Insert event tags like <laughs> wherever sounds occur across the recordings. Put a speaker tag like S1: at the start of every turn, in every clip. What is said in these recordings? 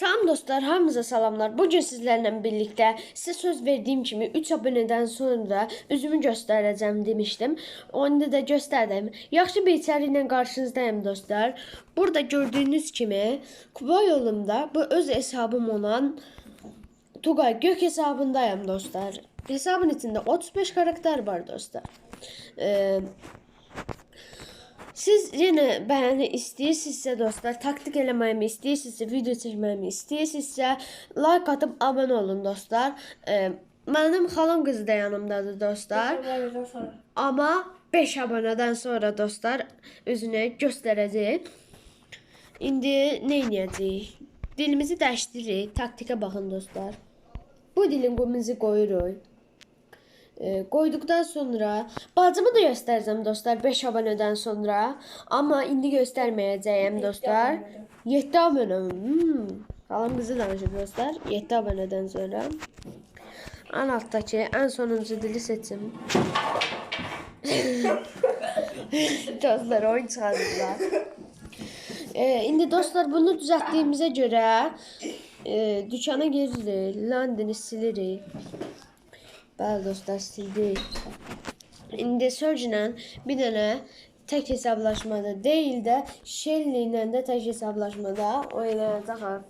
S1: Salam dostlar, hamınıza salamlar. Bugün sizlerle birlikte size söz verdiğim kimi 3 aboneden sonra üzümü göstereceğim demiştim. Onu da gösterdim. Yaxşı bir içeriklə karşınızdayım dostlar. Burada gördüğünüz kimi Kuba yolumda bu öz hesabım olan Tugay Gök hesabındayım dostlar. Hesabın içinde 35 karakter var dostlar. Ee, siz yine beni istəyirsinizsə dostlar, taktik eləməyimi istəyirsinizsə, video çəkməyimi istəyirsinizsə, like atıb abunə olun dostlar. Ee, mənim xalam qızı da yanımdadır dostlar. Amma 5 abunədən sonra dostlar özünü göstərəcək. İndi nə edəcəyik? Dilimizi dəyişdiririk. Taktikə baxın dostlar. Bu dilin qumuzu qoyuruq. E, qoyduqdan sonra bacımı da göstərəcəm dostlar 5 abunədən sonra. Amma indi göstərməyəcəyəm dostlar. 7 abunə. Hmm. Xalam qızı danışır dostlar. 7 abunədən sonra. En alttaki en sonuncu dili seçim. <laughs> dostlar oyun çıxardılar. Ee, indi dostlar bunu düzəltdiyimizə görə e, dükana giririk, Londonu silirik. Bəli dostlar sildik. İndi Surge'la bir dənə tək hesablaşmada deyil də Shelly ilə də tək hesablaşmada oynayacağıq.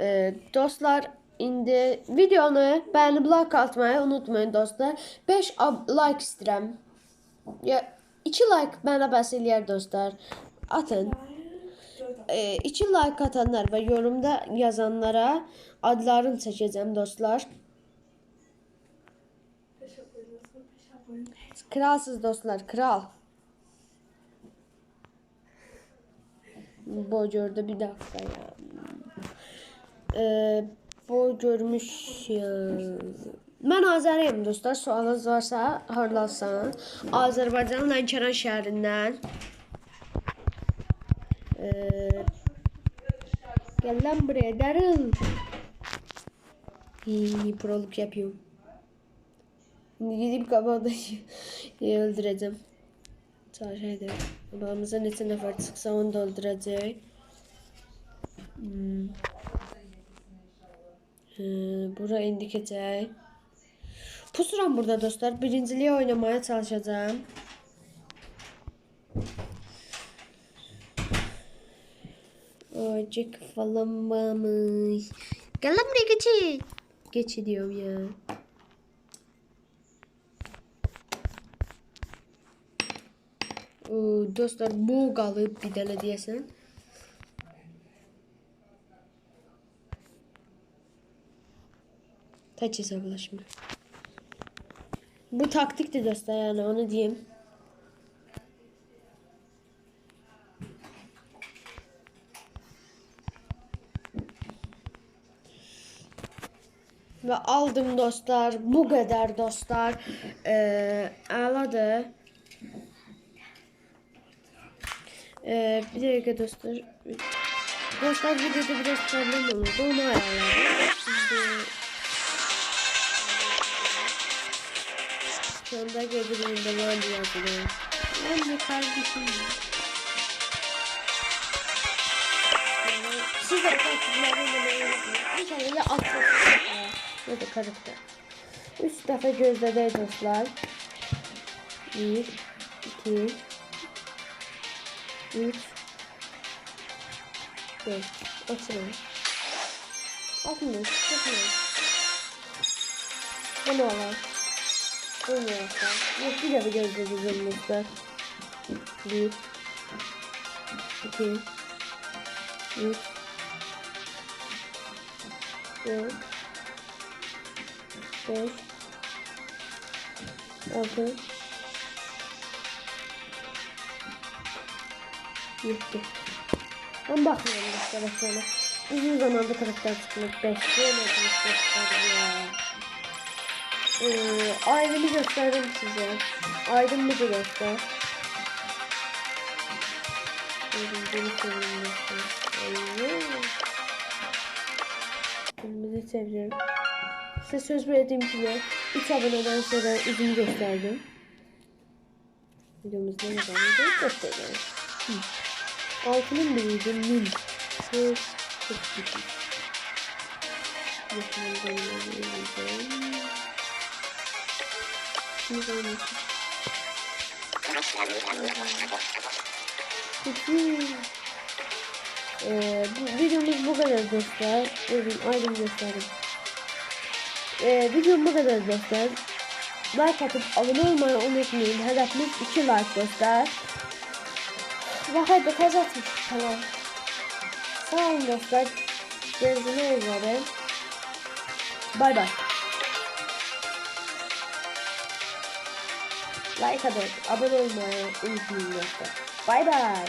S1: Ee, dostlar indi videonu beğenip like atmayı unutmayın dostlar. 5 like istəyirəm. Ya 2 like mənə bəs eləyər dostlar. Atın. 2 like atanlar ve yorumda yazanlara adlarını çəkəcəm dostlar. Kralsız dostlar, kral. Gördü bir dakika ya. Ee, bu görmüş ya. Mən Azəriyəm dostlar. Sualınız varsa hardansan? Azərbaycanın Lənkəran şəhərindən. Ee, gel lan buraya darıl. İyi, proluk yapıyorum. Gidip kabadayı <laughs> öldüreceğim. Çarşıydı. Babamıza ne nefer çıksa onu da öldüreceğiz. Hmm. Ee, bura indikəcək. Pusuram burada dostlar. Birinciliği oynamaya çalışacağım. Ocak falan varmış. Gel lan buraya geçin. Geç diyorum ya. Dostlar bu qalıb bir dənə deyəsən. Taç hesablaşma. Bu taktiktir dostlar yani onu diyeyim. Ve aldım dostlar. Bu kadar dostlar. Ee, ağladı. Ee, bir dakika dostlar. Dostlar videoda biraz problem oldu. Onu ayarladım. Şimdi şu anda gözümün var yazıyor. Ben de kardeşim. Siz de takipçilerden de etmeyin. İnşallah ya alt ya da karakter. Üç defa gözledi dostlar. Bir, iki, 3 5 Açalım. Atmıyor. Çıkmıyor. Bu ne var? Bu ne var? Yok bir de bir gözle düzenmişler. 1 2 3 4 5 6 Gitti. Ben bakmıyorum arkadaşlarına. Uzun zamandır karakter çıkmak bekleyemedim gösterdim Ee, ayrımı gösterdim size. Ayrımı da göster. Beni seviyorum. Beni seviyorum. Size söz verdiğim gibi 3 aboneden sonra izini gösterdim. Videomuzda ne var? Göstereceğim. Altının biriydi. Mil. Söz Çok. Bakalım böyle yiyeceğim. Şimdi böyle. Ee, bu videomuz bu kadar dostlar. Buyurun aydın gösterdim. Ee, videom bu kadar dostlar. Like atıp abone olmayı unutmayın. Hedefimiz 2 like dostlar. Ve hadi kazatmış tamam. Sağ olun dostlar. Görüşmek üzere. Bay bay. Like atıp abone olmayı unutmayın dostlar. Bay bay.